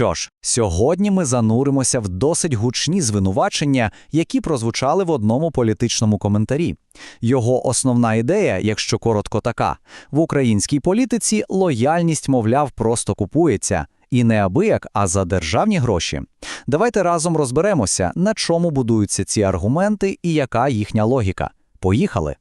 що ж, сьогодні ми зануримося в досить гучні звинувачення, які прозвучали в одному політичному коментарі. Його основна ідея, якщо коротко така, в українській політиці лояльність, мовляв, просто купується. І не абияк, а за державні гроші. Давайте разом розберемося, на чому будуються ці аргументи і яка їхня логіка. Поїхали!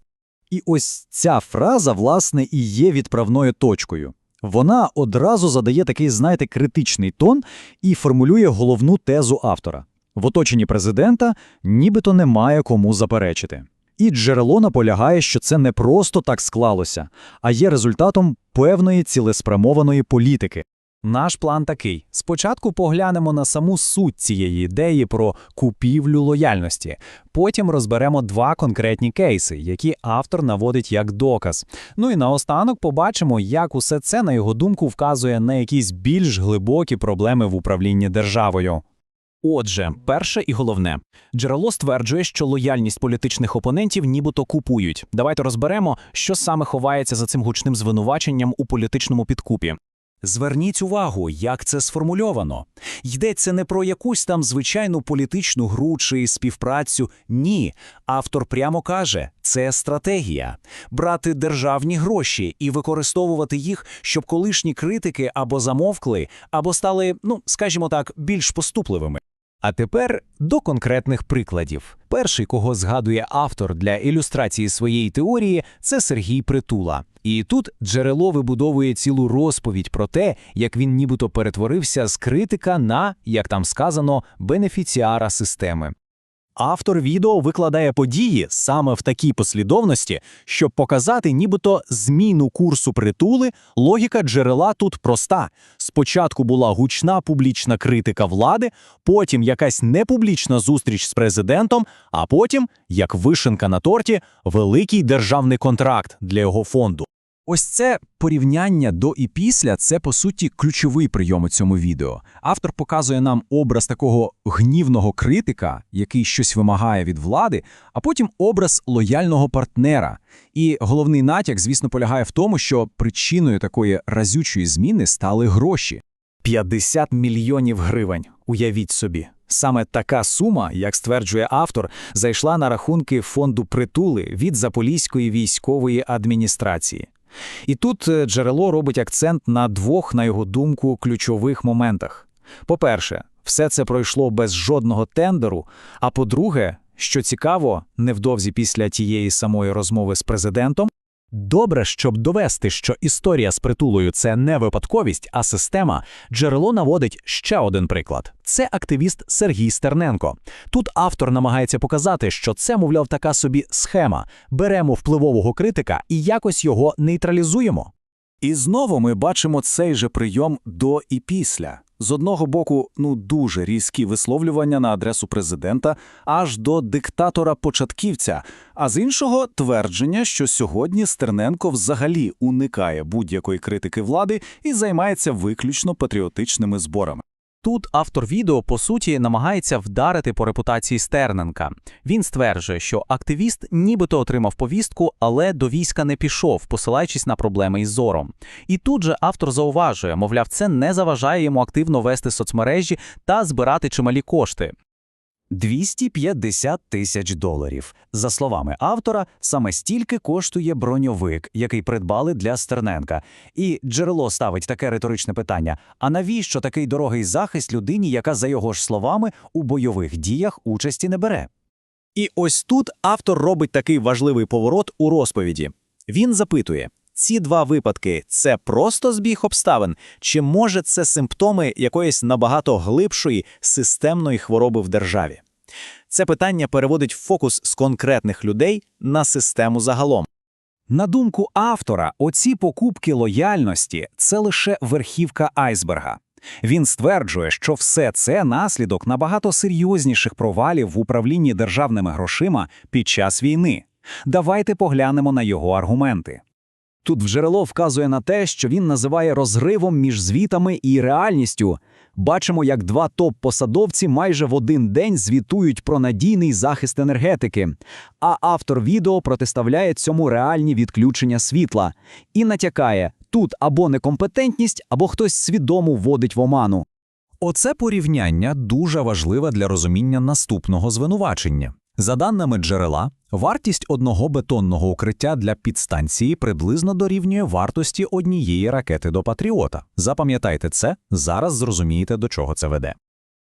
І ось ця фраза, власне, і є відправною точкою. Вона одразу задає такий, знаєте, критичний тон і формулює головну тезу автора. В оточенні президента нібито немає кому заперечити. І джерело наполягає, що це не просто так склалося, а є результатом певної цілеспрямованої політики. Наш план такий: спочатку поглянемо на саму суть цієї ідеї про купівлю лояльності. Потім розберемо два конкретні кейси, які автор наводить як доказ. Ну і наостанок побачимо, як усе це, на його думку, вказує на якісь більш глибокі проблеми в управлінні державою. Отже, перше і головне, джерело стверджує, що лояльність політичних опонентів нібито купують. Давайте розберемо, що саме ховається за цим гучним звинуваченням у політичному підкупі. Зверніть увагу, як це сформульовано. Йдеться не про якусь там звичайну політичну гру чи співпрацю. Ні. Автор прямо каже, це стратегія брати державні гроші і використовувати їх, щоб колишні критики або замовкли, або стали, ну скажімо так, більш поступливими. А тепер до конкретних прикладів. Перший, кого згадує автор для ілюстрації своєї теорії, це Сергій Притула. І тут джерело вибудовує цілу розповідь про те, як він нібито перетворився з критика на, як там сказано, бенефіціара системи. Автор відео викладає події саме в такій послідовності, щоб показати нібито зміну курсу притули, логіка джерела тут проста. Спочатку була гучна публічна критика влади, потім якась непублічна зустріч з президентом, а потім, як вишенка на торті, великий державний контракт для його фонду. Ось це порівняння до і після це по суті ключовий прийом у цьому відео. Автор показує нам образ такого гнівного критика, який щось вимагає від влади, а потім образ лояльного партнера. І головний натяк, звісно, полягає в тому, що причиною такої разючої зміни стали гроші. 50 мільйонів гривень. Уявіть собі. Саме така сума, як стверджує автор, зайшла на рахунки фонду притули від Заполіської військової адміністрації. І тут е, джерело робить акцент на двох, на його думку, ключових моментах. По-перше, все це пройшло без жодного тендеру. А по-друге, що цікаво, невдовзі після тієї самої розмови з президентом, Добре, щоб довести, що історія з притулою це не випадковість, а система. Джерело наводить ще один приклад: це активіст Сергій Стерненко. Тут автор намагається показати, що це, мовляв, така собі схема. Беремо впливового критика і якось його нейтралізуємо. І знову ми бачимо цей же прийом до і після. З одного боку, ну дуже різкі висловлювання на адресу президента, аж до диктатора-початківця, а з іншого твердження, що сьогодні Стерненко взагалі уникає будь-якої критики влади і займається виключно патріотичними зборами. Тут автор відео, по суті, намагається вдарити по репутації Стерненка. Він стверджує, що активіст нібито отримав повістку, але до війська не пішов, посилаючись на проблеми із зором. І тут же автор зауважує, мовляв, це не заважає йому активно вести соцмережі та збирати чималі кошти. 250 тисяч доларів. За словами автора, саме стільки коштує броньовик, який придбали для Стерненка. І джерело ставить таке риторичне питання: а навіщо такий дорогий захист людині, яка, за його ж словами, у бойових діях участі не бере? І ось тут автор робить такий важливий поворот у розповіді. Він запитує: ці два випадки це просто збіг обставин, чи може це симптоми якоїсь набагато глибшої системної хвороби в державі? Це питання переводить фокус з конкретних людей на систему загалом. На думку автора, оці покупки лояльності це лише верхівка айсберга. Він стверджує, що все це наслідок набагато серйозніших провалів в управлінні державними грошима під час війни. Давайте поглянемо на його аргументи. Тут джерело вказує на те, що він називає розривом між звітами і реальністю. Бачимо, як два топ-посадовці майже в один день звітують про надійний захист енергетики, а автор відео протиставляє цьому реальні відключення світла і натякає, тут або некомпетентність, або хтось свідомо вводить в оману. Оце порівняння дуже важливе для розуміння наступного звинувачення. За даними джерела, вартість одного бетонного укриття для підстанції приблизно дорівнює вартості однієї ракети до Патріота. Запам'ятайте це, зараз зрозумієте, до чого це веде.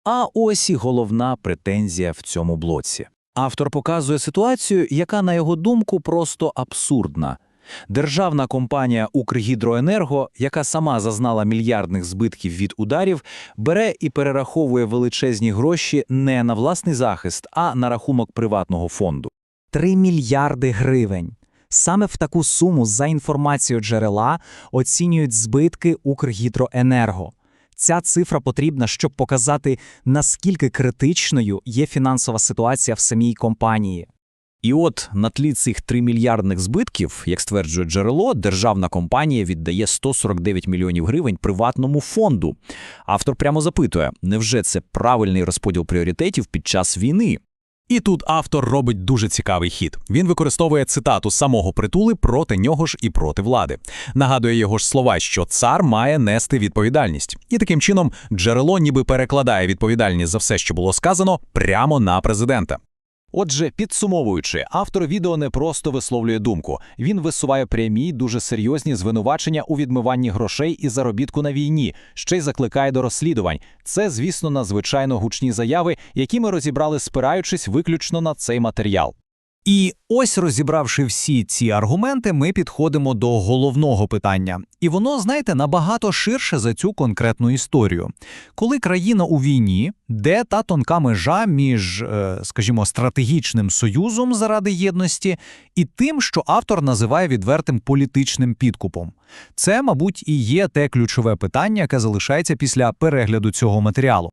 А ось і головна претензія в цьому блоці. Автор показує ситуацію, яка, на його думку, просто абсурдна. Державна компанія «Укргідроенерго», яка сама зазнала мільярдних збитків від ударів, бере і перераховує величезні гроші не на власний захист, а на рахунок приватного фонду. 3 мільярди гривень. Саме в таку суму, за інформацією джерела, оцінюють збитки Укргідроенерго. Ця цифра потрібна, щоб показати, наскільки критичною є фінансова ситуація в самій компанії. І от на тлі цих 3 мільярдних збитків, як стверджує джерело, державна компанія віддає 149 мільйонів гривень приватному фонду. Автор прямо запитує, невже це правильний розподіл пріоритетів під час війни? І тут автор робить дуже цікавий хід. Він використовує цитату самого притули проти нього ж і проти влади. Нагадує його ж слова, що цар має нести відповідальність. І таким чином джерело ніби перекладає відповідальність за все, що було сказано, прямо на президента. Отже, підсумовуючи, автор відео не просто висловлює думку. Він висуває прямі, дуже серйозні звинувачення у відмиванні грошей і заробітку на війні, ще й закликає до розслідувань. Це, звісно, надзвичайно гучні заяви, які ми розібрали, спираючись виключно на цей матеріал. І ось розібравши всі ці аргументи, ми підходимо до головного питання. І воно, знаєте, набагато ширше за цю конкретну історію. Коли країна у війні, де та тонка межа між, е, скажімо, стратегічним союзом заради єдності і тим, що автор називає відвертим політичним підкупом. Це, мабуть, і є те ключове питання, яке залишається після перегляду цього матеріалу.